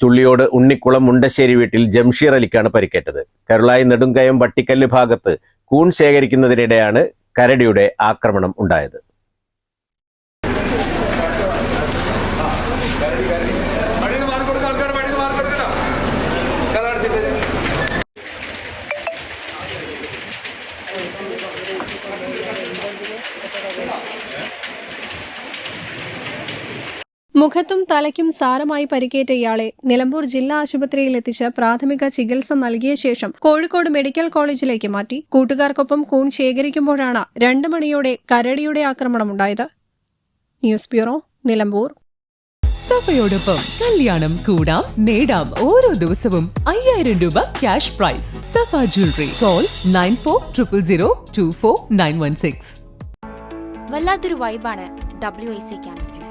ചുള്ളിയോട് ഉണ്ണിക്കുളം മുണ്ടശ്ശേരി വീട്ടിൽ ജംഷീർ അലിക്കാണ് പരിക്കേറ്റത്. കരുളായി നെടുങ്കയം വട്ടിക്കല്ല് ഭാഗത്ത് കൂൺ ശേഖരിക്കുന്നതിനിടെയാണ് കരടിയുടെ ആക്രമണം ഉണ്ടായത്. Thank മാറി മുഖത്തും തലയ്ക്കും സാരമായി പരിക്കേറ്റ ഇയാളെ നിലമ്പൂർ ജില്ലാ ആശുപത്രിയിൽ എത്തിച്ച് പ്രാഥമിക ചികിത്സ നൽകിയ ശേഷം കോഴിക്കോട് മെഡിക്കൽ കോളേജിലേക്ക് മാറ്റി. കൂട്ടുകാർക്കൊപ്പം കൂൺ ശേഖരിക്കുമ്പോഴാണ് രണ്ട് മണിയോടെ കരടിയുടെ ആക്രമണമുണ്ടായത് ന്യൂസ് ബ്യൂറോ നിലമ്പൂർ. സഫയോടൊപ്പം കല്യാണം കൂടാം നേടാം ഓരോ ദിവസവും അയ്യായിരം രൂപ cash prize Safa jewellery call nine four triple zero two four nine one six വല്ലാത്തൊരു വൈബാണ് ഡബ്ല്യു ഐ സി ക്യാമ്പസിന്